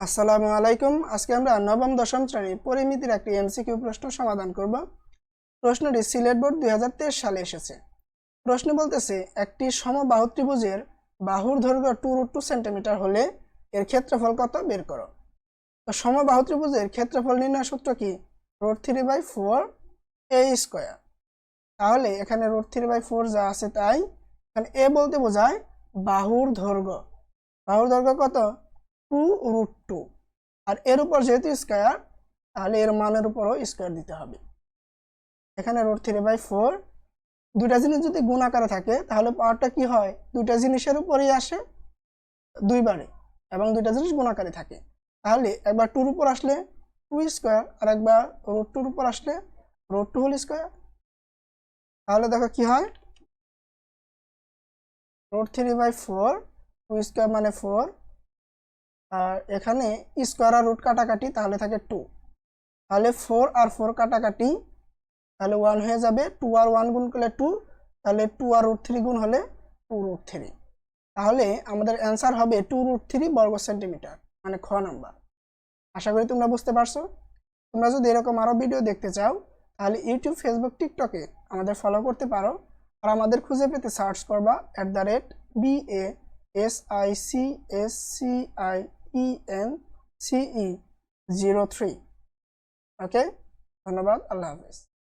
আসসালামু আলাইকুম। আজকে আমরা নবম, দশম শ্রেণি পরিমিতির একটি এমসিকিউ প্রশ্ন সমাধান করব। প্রশ্নটি সিলেট বোর্ড দুই হাজার তেইশ সালে এসেছে। প্রশ্ন বলতেছে, একটি সমবাহু ত্রিভুজের বাহুর দৈর্ঘ্য টু রুট টু সেন্টিমিটার হলে এর ক্ষেত্রফল কত বের করো? তো সমবাহু ত্রিভুজের ক্ষেত্রফল নির্ণয় সূত্র কি? Root three by four a square. তাহলে এখানে রোড থ্রি বাই ফোর যা আছে তাই, এখানে এ বলতে বোঝায় বাহুর দৈর্ঘ্য। বাহুর দৈর্ঘ্য কত? Two root two. আর এর উপর যেহেতু স্কোয়ার, তাহলে এর মানের উপরও স্কোয়ার দিতে হবে। এখানে রোড থ্রি বাই ফোর। দুইটা জিনিস যদি গুণ আকারে থাকে, তাহলে পাওয়ারটা কি হয়? দুইটা জিনিসের উপরেই আসে, দুইবারে। এবং দুইটা জিনিস গুণ আকারে থাকে। তাহলে একবার টুর উপর আসলে টু স্কোয়ার, আর একবার রোড টুর উপর আসলে রোড টু হোল স্কোয়ার। তাহলে দেখো কি হয়? Root three by four, two square মানে ফোর আর এখানে স্কোয়ার আর রুট কাটাকাটি, তাহলে থাকে টু তাহলে ফোর আর ফোর কাটাকাটি, তাহলে ওয়ান হয়ে যাবে টু আর ওয়ান গুণ করলে টু তাহলে টু আর রুট থ্রি গুণ হলে টু রুট থ্রি তাহলে আমাদের অ্যান্সার হবে টু রুট থ্রি বর্গ সেন্টিমিটার মানে খ নাম্বার আশা করি তোমরা বুঝতে পারছ? তোমরা যদি এরকম আরও ভিডিও দেখতে চাও, তাহলে ইউটিউব ফেসবুক টিকটকে আমাদের ফলো করতে পারো। আর আমাদের খুঁজে পেতে সার্চ করবা at the rate B A S I C S C I E N C E zero three okay ধন্যবাদ আল্লাহ হাফেজ।